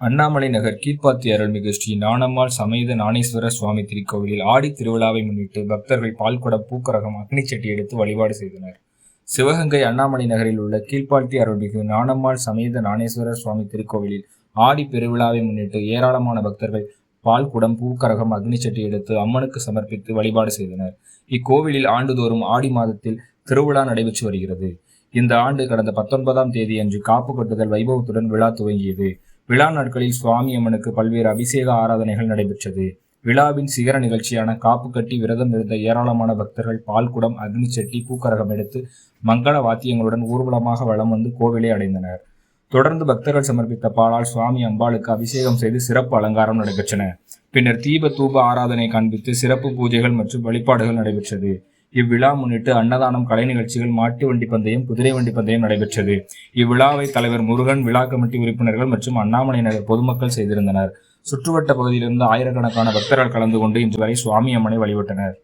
அண்ணாமலை நகர் கீழ்ப்பாத்தி அருள்மிகு ஸ்ரீ நாணம்மாள் சமேத நானேஸ்வர சுவாமி திருக்கோவிலில் ஆடி திருவிழாவை முன்னிட்டு பக்தர்கள் பால்குடம் பூக்கரகம் அக்னிச்சட்டி எடுத்து வழிபாடு செய்தனர். சிவகங்கை அண்ணாமலை நகரில் உள்ள கீழ்ப்பாத்தி அருள்மிகு நாணம்மாள் சமேத ஞானேஸ்வரர் சுவாமி திருக்கோவிலில் ஆடி பெருவிழாவை முன்னிட்டு ஏராளமான பக்தர்கள் பால்குடம் பூக்கரகம் அக்னிச்சட்டி எடுத்து அம்மனுக்கு சமர்ப்பித்து வழிபாடு செய்தனர். இக்கோவிலில் ஆண்டுதோறும் ஆடி மாதத்தில் திருவிழா நடைபெற்று வருகிறது. இந்த ஆண்டு கடந்த பத்தொன்பதாம் தேதி அன்று காப்பு கட்டுதல் வைபவத்துடன் விழா துவங்கியது. விழா நாட்களில் சுவாமி அம்மனுக்கு பல்வேறு அபிஷேக ஆராதனைகள் நடைபெற்றது. விழாவின் சிகர நிகழ்ச்சியான காப்பு கட்டி விரதம் இருந்த ஏராளமான பக்தர்கள் பால்குடம் அக்னிச்சட்டி பூக்கரகம் எடுத்து மங்கள வாத்தியங்களுடன் ஊர்வலமாக வலம் வந்து கோவிலை அடைந்தனர். தொடர்ந்து பக்தர்கள் சமர்ப்பித்த பாலால் சுவாமி அம்பாளுக்கு அபிஷேகம் செய்து சிறப்பு அலங்காரம் நடைபெற்றன. பின்னர் தீப தூப ஆராதனை காண்பித்து சிறப்பு பூஜைகள் மற்றும் வழிபாடுகள் நடைபெற்றது. இவ்விழா முன்னிட்டு அன்னதானம் கலை நிகழ்ச்சிகள் மாட்டு வண்டி பந்தயம் குதிரை வண்டி பந்தயம் நடைபெற்றது. இவ்விழாவை தலைவர் முருகன் விழா கமிட்டி உறுப்பினர்கள் மற்றும் அண்ணாமலை நகர் பொதுமக்கள் செய்திருந்தனர். சுற்றுவட்ட பகுதியிலிருந்து ஆயிரக்கணக்கான பக்தர்கள் கலந்து கொண்டு இன்று வரை சுவாமி அம்மனை வழிபட்டனர்.